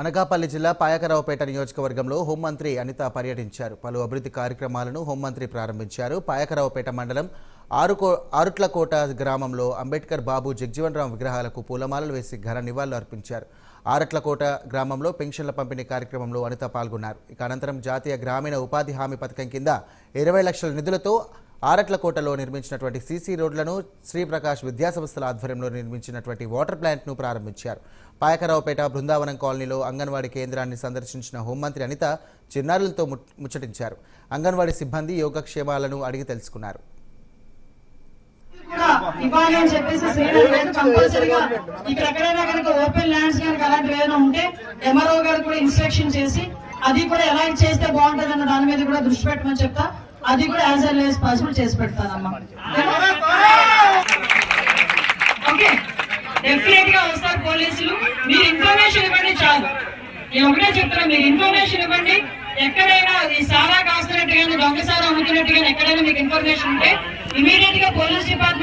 అనకాపల్లి జిల్లా పాయకరావుపేట నియోజకవర్గంలో హోంమంత్రి అనిత పర్యటించారు. పలు అభివృద్ధి కార్యక్రమాలను హోంమంత్రి ప్రారంభించారు. పాయకరావుపేట మండలం ఆరుకో ఆరుట్లకోట గ్రామంలో అంబేద్కర్ బాబు జగ్జీవన్రామ్ విగ్రహాలకు పూలమాలలు వేసి ఘన నివాళులు అర్పించారు. ఆరట్లకోట గ్రామంలో పెన్షన్ల పంపిణీ కార్యక్రమంలో అనిత పాల్గొన్నారు. ఇక అనంతరం జాతీయ గ్రామీణ ఉపాధి హామీ పథకం కింద ఇరవై లక్షల నిధులతో ఆరట్లకోటలో నిర్మించినటువంటి సీసీ రోడ్లను శ్రీప్రకాష్ విద్యాసంస్థల ఆధ్వర్యంలో నిర్మించినటువంటి వాటర్ ప్లాంట్ను ప్రారంభించారు. పాయకరావుపేట బృందావనం కాలనీలో అంగన్వాడీ కేంద్రాన్ని సందర్శించిన హోంమంత్రి అనిత చిన్నారులతో ముచ్చటించారు. అంగన్వాడీ సిబ్బంది యోగక్షేమాలను అడిగి తెలుసుకున్నారు. ఇవ్వాలి అని చెప్పేసి కంపల్సరీగా ఇక్కడ ఎక్కడైనా కనుక ఓపెన్ ల్యాండ్స్ కనుక అలాంటివి ఏదైనా ఉంటే ఎంఆర్ఓ గారు కూడా ఇన్స్ట్రక్షన్ చేసి అది కూడా ఎలా చేస్తే బాగుంటుంది అన్న దాని మీద కూడా దృష్టి పెట్టమని చెప్తా. అది కూడా యాజ్ ఎల్ యాజ్ పాసిబుల్ చేసి పెడతానమ్మా. ఓకే డెఫినెట్గా వస్తారు పోలీసులు. మీరు ఇన్ఫర్మేషన్ ఇవ్వండి చాలు. నేను ఒకటే చెప్తున్నా మీరు ఇన్ఫర్మేషన్ ఇవ్వండి. ఎక్కడైనా ఈ సారా కాస్తున్నట్టుగానే దొంగ సారా అమ్ముతున్నట్టుగానే ఎక్కడైనా మీకు ఇన్ఫర్మేషన్ ఉంటే ఇమీడియట్గా పోలీస్ డిపార్ట్మెంట్